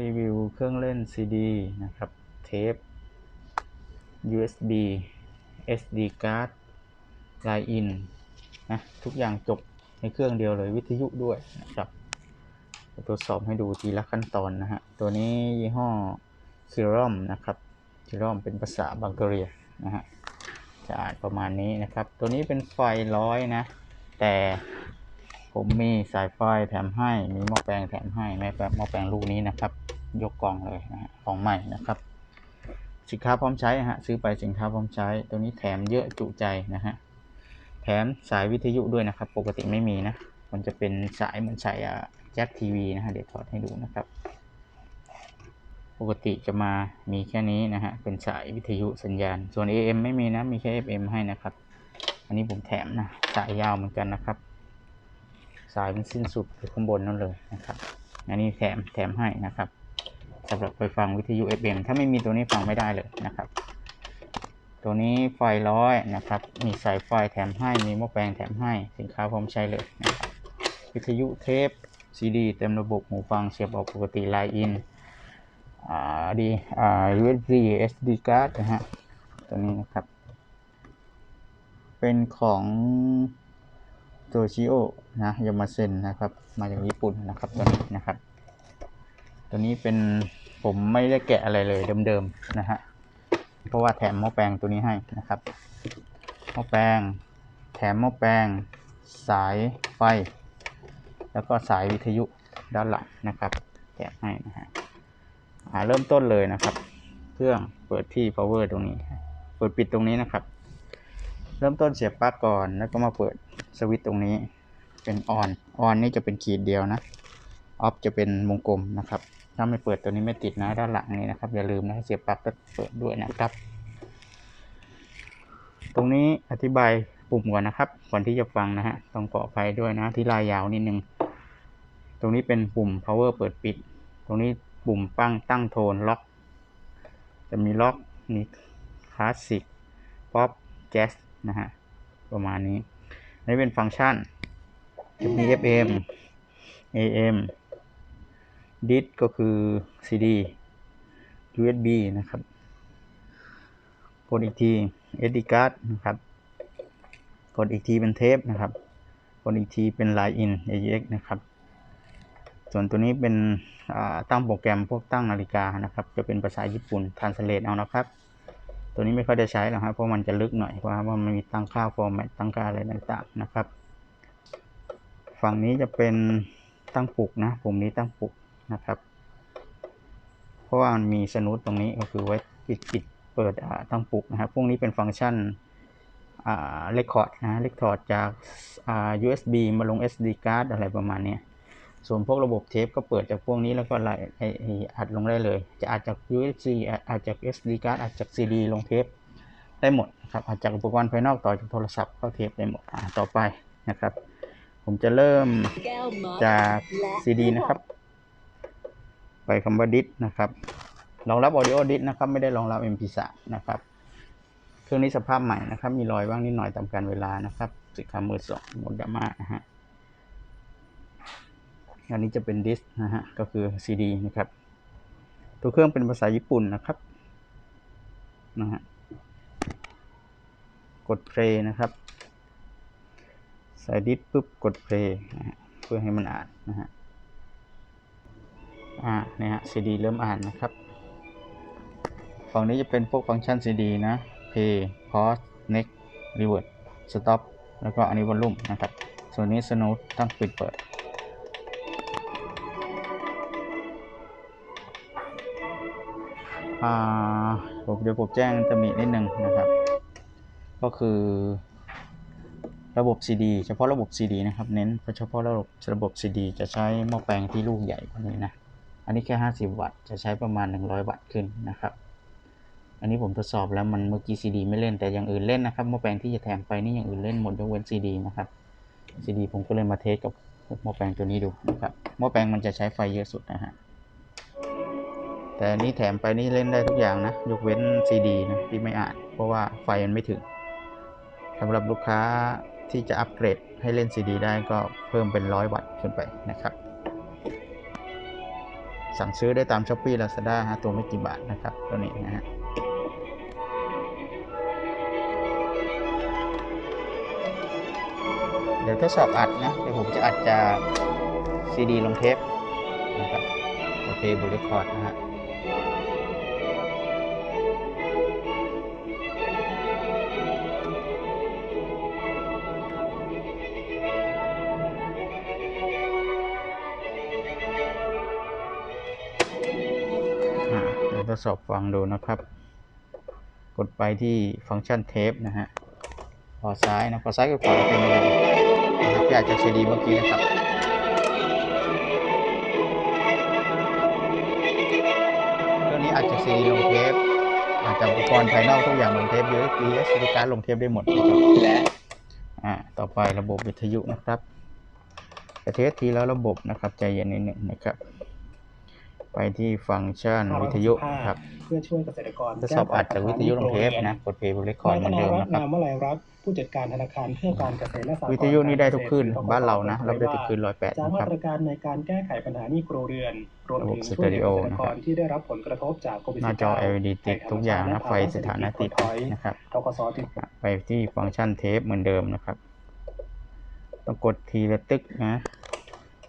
รีวิวเครื่องเล่น CD นะครับ เทป USB SD card line in นะทุกอย่างจบในเครื่องเดียวเลยวิทยุด้วยนะครับจะทดสอบให้ดูทีละขั้นตอนนะฮะ ตัวนี้ยี่ห้อ k i r o m นะครับ k i r o m เป็นภาษาบังกเรียนะฮะจะอ่านประมาณนี้นะครับ ตัวนี้เป็นไฟร้อยนะ แต่ ผมมีสายไฟแถมให้ มีหม้อแปลงแถมให้แม้แบบหม้อแปลงลูกนี้นะครับ ยกกล่องเลยนะฮะของใหม่นะครับ สินค้าพร้อมใช้ฮะซื้อไปสินค้าพร้อมใช้ ตัวนี้แถมเยอะจุใจนะฮะแถมสายวิทยุด้วยนะครับ ปกติไม่มีนะ มันจะเป็นสายเหมือนสายแจ็คทีวีนะฮะเดี๋ยวถอดให้ดูนะครับ ปกติจะมามีแค่นี้นะฮะเป็นสายวิทยุสัญญาณ ส่วน AM ไม่มีนะมีแค่ FM ให้นะครับ อันนี้ผมแถมนะสายยาวเหมือนกันนะครับ สายมันสิ้นสุดอยู่ข้างบนนั่นเลยนะครับ อันนี้แถมแถมให้นะครับสำหรับไปฟังวิทยุ FM ถ้าไม่มีตัวนี้ฟังไม่ได้เลยนะครับ ตัวนี้ไฟร้อยนะครับ มีสายไฟแถมให้ มีหม้อแปลงแถมให้ สินค้าพร้อมใช้เลยนะครับวิทยุเทปซีดีเต็มระบบหูฟังเสียบออกปกติไลน์อินอ่าดีอ่า USB SD card นะฮะตัวนี้นะครับ เป็นของ โตชิโอนะยามาเซนนะครับ มาจากญี่ปุ่นนะครับตัวนี้นะครับ ตัวนี้เป็นผมไม่ได้แกะอะไรเลยเดิมๆนะฮะเพราะว่าแถมหม้อแปลงตัวนี้ให้นะครับหม้อแปลง แถมหม้อแปลง สายไฟ แล้วก็สายวิทยุด้านหลังนะครับแถมให้นะฮะเริ่มต้นเลยนะครับ เครื่องเปิดที่ power ตรงนี้ เปิดปิดตรงนี้นะครับ เริ่มต้นเสียบปลั๊กก่อนแล้วก็มาเปิด สวิตช์ตรงนี้เป็น on on นี่จะเป็นขีดเดียวนะ off จะเป็นวงกลมนะครับ ถ้าไม่เปิดตัวนี้ไม่ติดนะด้านหลังนี้นะครับ อย่าลืมนะเสียบปลั๊กก็เปิดด้วยนะครับ ตรงนี้อธิบายปุ่มก่อนนะครับ ก่อนที่จะฟังนะฮะต้องขออภัยด้วยนะที่ลายยาวนิดนึง ตรงนี้เป็นปุ่ม power เปิดปิด ตรงนี้ปุ่มปั้งตั้งโทนล็อก จะมีล็อกมีคลาสสิกป๊อปแจ๊สนะฮะประมาณนี้ นนี้เป็นฟังก์ชันจะมี FM AM ดิสก็คือ CD USB นะครับกดอีกที SD card นะครับกดอีกทีเป็นเทปนะครับกดอีกทีเป็น Line in AUX นะครับ ส่วนตัวนี้เป็นตั้งโปรแกรมพวกตั้งนาฬิกานะครับ จะเป็นภาษาญี่ปุ่นทานสเลตเอานะครับ ตัวนี้ไม่ค่อยได้ใช้หรอกครับเพราะมันจะลึกหน่อยเพราะว่ามันมีตั้งค่าฟอร์แมตตั้งค่าอะไรต่างๆนะครับ ฝั่งนี้จะเป็นตั้งปลุกนะปุ่มนี้ตั้งปลุกนะครับ เพราะว่ามันมีสนุตตรงนี้ก็คือไว้ปิดปิดเปิดตั้งปลุกนะครับ พวกนี้เป็นฟังก์ชันเลคคอร์ดนะเลคคอร์ดจาก USB มาลง SD card อะไรประมาณนี้ ส่วนพวกระบบเทปก็เปิดจากพวกนี้แล้วก็ไล่อัดลงได้เลย จะอาจจาก USB อาจจาก SD card อาจจาก CD ลงเทปได้หมดนะครับอาจจากอุปกรณ์ภายนอกต่อจากโทรศัพท์เข้าเทปได้หมดต่อไปนะครับ ผมจะเริ่มจาก CD นะครับ ไปคำว่าดิสนะครับรองรับ audio ดิสนะครับไม่ได้รองรับ MP3 นะครับเครื่องนี้สภาพใหม่นะครับ มีรอยบ้างนิดหน่อยตามการเวลานะครับสินค้ามือสองโมดามานะฮะ อันนี้จะเป็นดิสนะฮะก็คือ CD นะครับตัวเครื่องเป็นภาษาญี่ปุ่นนะครับนะฮะกดเพลย์นะครับ ใส่ดิสปุ๊บกดเพลย์นะฮะเพื่อให้มันอ่านนะฮะอ่าเนี่ยฮะ CD เริ่มอ่านนะครับฝั่งนี้จะเป็นพวกฟังก์ชัน CD นะ play pause next reverse stop แล้วก็อันนี้วอลลุ่มนะครับ ส่วนนี้สนุตตั้งปิดเปิด ผมเดี๋ยวผมแจ้งจะมีนิดนึงนะครับ ก็คือระบบ CD เฉพาะระบบ CD นะครับเน้นเฉพาะระบบระบบ CD จะใช้หม้อแปลงที่ลูกใหญ่กว่านี้นะ อันนี้แค่ 50 วัตต์จะใช้ประมาณ 100 วัตต์ขึ้นนะครับ อันนี้ผมทดสอบแล้วมันเมื่อกี้ CD ไม่เล่นแต่อย่างอื่นเล่นนะครับหม้อแปลงที่จะแถมไปนี่อย่างอื่นเล่นหมดยกเว้น CD นะครับ CD ผมก็เลยมาเทสกับหม้อแปลงตัวนี้ดูนะครับหม้อแปลงมันจะใช้ไฟเยอะสุดนะฮะ แต่นี้แถมไปนี่เล่นได้ทุกอย่างนะ ยกเว้น CD นะที่ไม่อ่าน เพราะว่าไฟมันไม่ถึงสำหรับลูกค้าที่จะอัปเกรดให้เล่น CD ได้ก็เพิ่มเป็น 100 วัตต์ขึ้นไปนะครับ สั่งซื้อได้ตามช้อปปี้ลาซาด้าฮะตัวไม่กี่บาทนะครับ ตัวนี้นะฮะเดี๋ยวทดสอบอัดนะ เดี๋ยวผมจะอัดจากซีดีลงเทปนะครับโอเคบุรีคอร์ดนะฮะ สอบฟังดูนะครับ กดไปที่ฟังก์ชันเทปนะฮะพอซ้ายนะพอซ้ายกับขวาเป็นนะครับที่อาจจะซียดีเมื่อกี้นะครับเรื่องนี้อาจจะซียดีลงเทปอาจจะอุปกรณ์ภายนอกทุกอย่างลงเทป USB SD การ์ดลงเทปได้หมดนะครับและอ่าต่อไประบบวิทยุนะครับจะเทสทีและระบบนะครับใจเย็นนิดหนึ่งนะครับ ไปที่ฟังก์ชันวิทยุครับเพื่อช่วยเกษตรกรทดสอบอัดจากวิทยุลงเทปนะกดเพลย์บนเรคคอร์ดเหมือนเดิมนะครับนายธารัตน์นามวลัยรัตน์ผู้จัดการธนาคารเพื่อการเกษตรและสหกรณ์วิทยุนี่ได้ทุกคืนบ้านเรานะรับได้ทุกคืนร้อยแปดจากนะคมารับตรการในการแก้ไขปัญหาหนี้ครัวเรือนรวมถึงระบบช่วยเหลือสเตอริโอเกษตรนะคกรับรที่ได้รับผลกระทบจากโควิดหน้าจอ LED ติดทุกอย่างนะไฟสถานะติดนะครับทกสติดไปที่ฟังก์ชันเทปเหมือนเดิมนะครับต้องกดทีละตึกนะ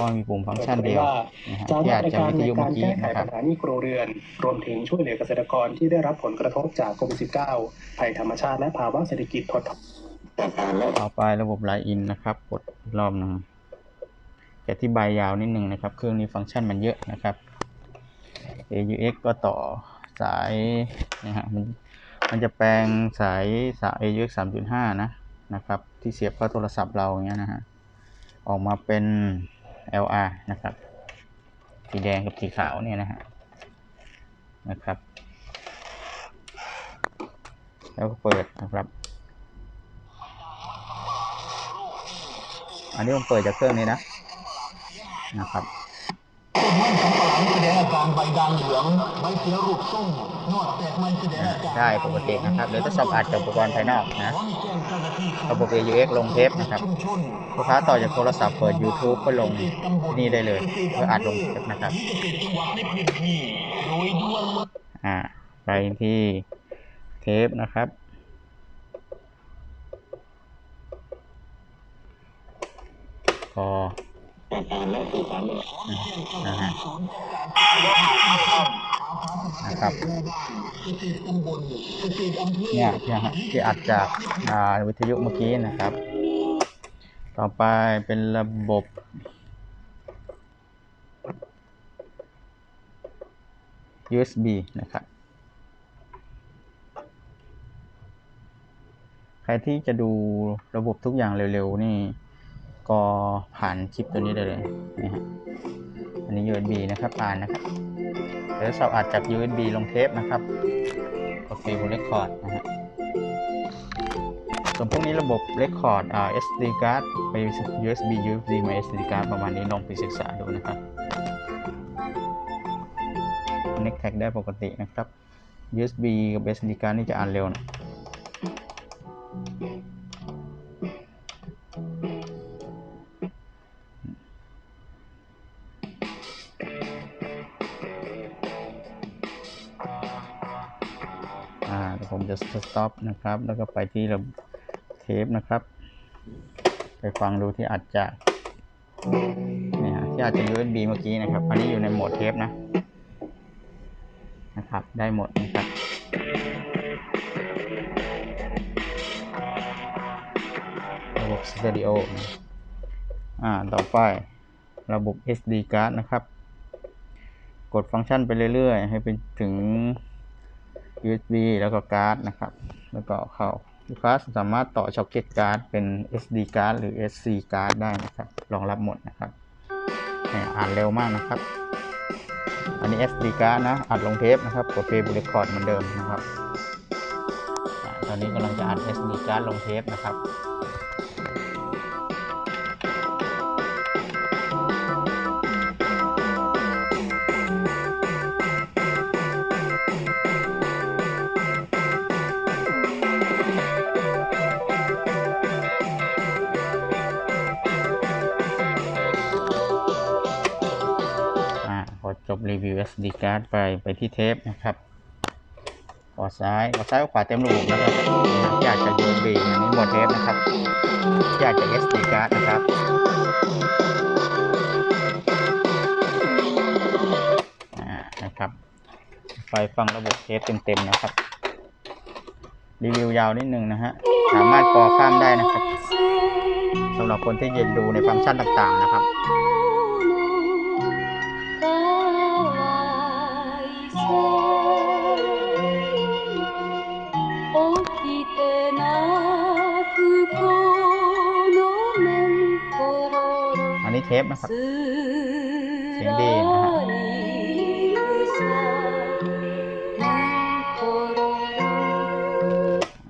เพราะมีปุ่มฟังก์ชันเดียวนะฮะจากที่มาอาจตรจะการวิทในยุกาเมื่รอกี้แก้ไขนะครับปัญหาหนี้ครัวเรือน รวมถึงช่วยเหลือเกษตรกรที่ได้รับผลกระทบจากโควิด -19 ภัยธรรมชาติและภาวะเศรษฐกิจถดถอยต่อไประบบไลน์อินนะครับกดอีกรอบหนึ่งจะอธิบายยาวนิดหนึ่งนะครับ เครื่องนี้ฟังก์ชันมันเยอะนะครับ AUX ก็ต่อสายนะฮะมันมันจะแปลงสายสาย AUX 3.5 นะนะครับ ที่เสียบเข้าโทรศัพท์เราอย่างเงี้ยนะฮะออกมาเป็น LR นะครับ สีแดงกับสีขาวเนี่ยนะฮะนะครับ แล้วก็เปิดนะครับ อันนี้ผมเปิดจากเครื่องนี้นะนะครับ มันสำปะหลังแสดงอาการใบด่างเหลืองใบเขียรูปส้มนอดแตกมันแสดงอาการได้ปกตินะครับหรือถ้าชอบอัดจากอุปกรณ์ภายนอกนะขอให้แจ้งเจ้าหน้าที่ศูนย์ระบบ AUX ลงเทปนะครับลูกค้าต่อจากโทรศัพท์เปิด YouTube ก็ลงนี่ได้เลยเพื่ออัดลงเทปนะครับเกษตรจังหวัดในพื้น ที่โดยด่วนเลยอ่าไปที่เปนะครับก็นะฮะนะครับเกษตรตำบลเนี่ยที่ฮะที่อัดจากวิทยุเมื่อกี้นะครับ ต่อไปเป็นระบบ USB นะครับ ใครที่จะดูระบบทุกอย่างเร็วๆ นี่ ก็ผ่านคลิปตัวนี้ได้เลยนะฮะอันนี้ USB นะครับผ่านนะครับเดี๋ยวสอบอัดจาก USB ลงเทปนะครับกดฟีบนเรคคอร์ดนะฮะส่วนพวกนี้ระบบ Record อ่า SD card ไป USB USB มา SD card ประมาณนี้ลองไปศึกษาดูนะครับ Connect tag ได้ปกตินะครับ USB กับ SD card นี่จะอ่านเร็วนะาเดี๋ยวผมจะ stop นะครับ แล้วก็ไปที่ระเทปนะครับ ไปฟังดูที่อัดจากเนี่ยฮะที่อัดจาก USB เมื่อกี้นะครับ อันนี้อยู่ในโหมดเทปนะนะครับ ได้หมดนะครับระบบสเตอริโออ่า ต่อไประบบ SD card นะครับ กดฟังก์ชันไปเรื่อยๆ ให้ไปถึง USB แล้วก็การ์ดนะครับ แล้วก็เข้าลูกค้าสามารถต่อช็อคเก็ตการ์ดเป็น SD การ์ดหรือ SC การ์ดได้นะครับรองรับหมดนะครับอ่านเร็วมากนะครับ อันนี้ SD การ์ดนะอัดลงเทปนะครับกดเพย์บุรีคอร์ดเหมือนเดิมนะครับ ตอนนี้กำลังจะอัด SD การ์ดลงเทปนะครับ รีวิว SD card ไปไปที่เทปนะครับขอซ้ายขอซ้ายขวาเต็มระบบนะครับอยากจะ USB อันนี้หมดเทปนะครับอยากจะ SD card นะครับนะครับไปฟังระบบเทปเต็มๆนะครับ รีวิวยาวนิดนึงนะฮะสามารถกอข้ามได้นะครับสำหรับคนที่จะดูในฟังก์ชันต่างๆนะครับ นนี้เทปนะครับ เสียงดีนะฮะ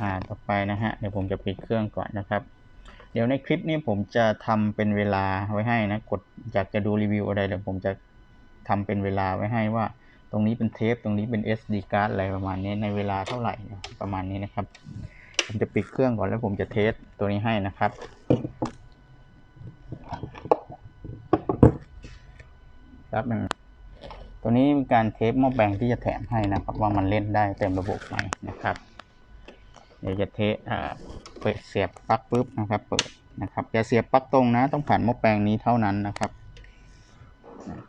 อ่าต่อไปนะฮะ เดี๋ยวผมจะปิดเครื่องก่อนนะครับ เดี๋ยวในคลิปนี้ผมจะทำเป็นเวลาไว้ให้นะ กดอยากจะดูรีวิวอะไรเดี๋ยวผมจะทำเป็นเวลาไว้ให้ว่า ตรงนี้เป็นเทป ตรงนี้เป็น SD card อะไรประมาณนี้ ในเวลาเท่าไหร่ ประมาณนี้นะครับ ผมจะปิดเครื่องก่อนแล้วผมจะเทสตัวนี้ให้นะครับ ครับหนึ่งตัวนี้มีการเทปหม้อแบงที่จะแถมให้นะครับ ว่ามันเล่นได้เต็มระบบไหมนะครับ เดี๋ยวจะเทสเปิดเสียบปลั๊กปุ๊บนะครับ เปิดนะครับอย่าเสียบปลั๊กตรงนะ ต้องผ่านหม้อแปลงนี้เท่านั้นนะครับ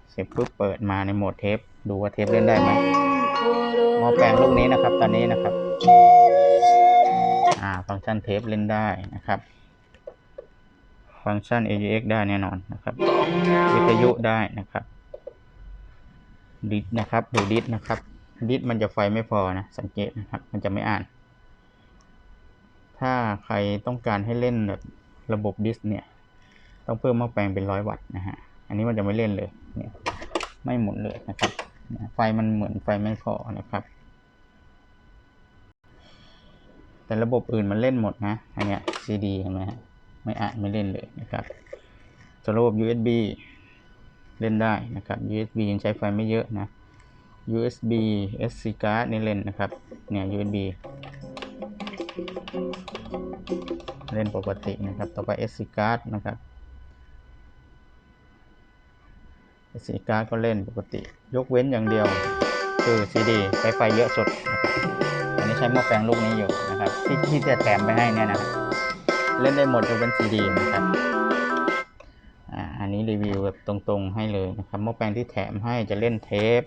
เสียบปุ๊บเปิดมาในโหมดเทปดูว่าเทปเล่นได้ไหมหม้อแปลงลูกนี้นะครับ ตอนนี้นะครับอ่าฟังก์ชันเทปเล่นได้นะครับฟังก์ชัน AUX ได้แน่นอนนะครับ วิทยุได้นะครับ ดิสนะครับดูดิสนะครับดิสมันจะไฟไม่พอนะสังเกตนะครับ มันจะไม่อ่าน ถ้าใครต้องการให้เล่นแบบระบบดิสเนี่ย ต้องเพิ่มหม้อแปลงเป็นร้อยวัตต์นะฮะอันนี้มันจะไม่เล่นเลยเนี่ยไม่หมุนเลยนะครับ ไฟมันเหมือนไฟไม่พอนะครับ แต่ระบบอื่นมันเล่นหมดนะอันเนี้ย CD เห็นไหมฮะไม่อ่านไม่เล่นเลยนะครับส่วนระบบ USB เล่นได้นะครับ USB ยังใช้ไฟไม่เยอะนะ USB SD card นี่เล่นนะครับ เนี่ย USB เล่นปกตินะครับ ต่อไป SD card นะครับ SD card ก็เล่นปกติ ยกเว้นอย่างเดียว คือ CD ใช้ไฟเยอะสุดอันนี้ใช้หม้อแปลงลูกนี้อยู่นะครับ ที่ที่จะแถมไปให้เนี่ยนะ เล่นได้หมดยกเว้น CD นะครับ นี้รีวิวแบบตรงๆให้เลยนะครับหม้อแปลงที่แถมให้จะเล่นเทป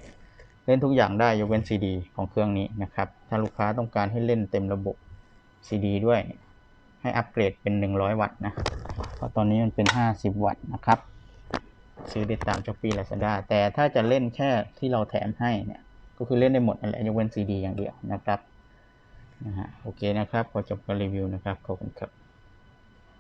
เล่นทุกอย่างได้ยกเว้น CD ของเครื่องนี้นะครับ ถ้าลูกค้าต้องการให้เล่นเต็มระบบ CD ด้วย ให้อัปเกรดเป็น 100 วัตต์นะเพราะตอนนี้มันเป็น 50 วัตต์นะครับ ซื้อได้ตามช้อปปี้ลาซาด้าแต่ถ้าจะเล่นแค่ที่เราแถมให้เนี่ยก็คือเล่นได้หมดนั่นแหละยกเว้น CD อย่างเดียวนะครับนะฮะโอเคนะครับขอจบการรีวิวนะครับขอบคุณครับ